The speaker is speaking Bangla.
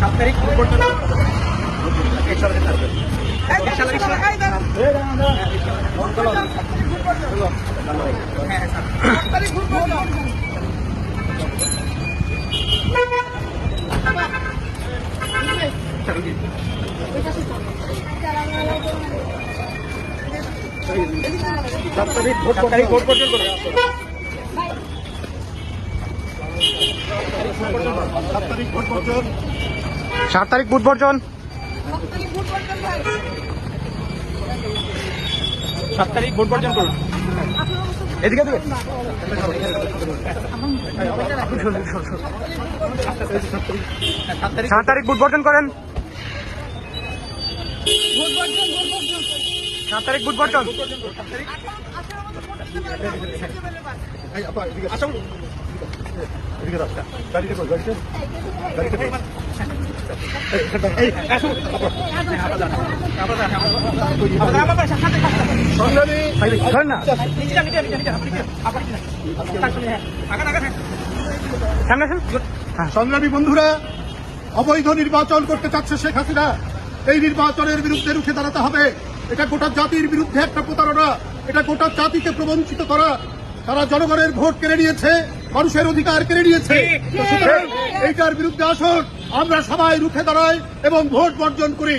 সাত তারিখ পর্যন্ত সাত তারিখ ভোট সাত ভোট সাত তারিখ ভোট পর্যন্ত সাত তারিখ বুধ বর্জন সাত তারিখ ভোট পর্যন্ত করুন। এদিকে এদিকে। সাত তারিখ সাত তারিখ বুধ বর্জন করেন। সাত তারিখ বুধ বর্জন আসুন ধরেন না সামনে আসেন হ্যাঁ সংগ্রামী বন্ধুরা, অবৈধ নির্বাচন করতে চাচ্ছে শেখ হাসিনা। এই নির্বাচনের বিরুদ্ধে রুখে দাঁড়াতে হবে। এটা গোটা জাতির বিরুদ্ধে একটা প্রতারণা। এটা গোটা জাতিকে প্রবঞ্চিত করা। তারা জনগণের ভোট কেড়ে নিয়েছে মানুষের অধিকার কেড়ে নিয়েছে। এইটার বিরুদ্ধে আসুন আমরা সবাই রুখে দাঁড়াই এবং ভোট বর্জন করি।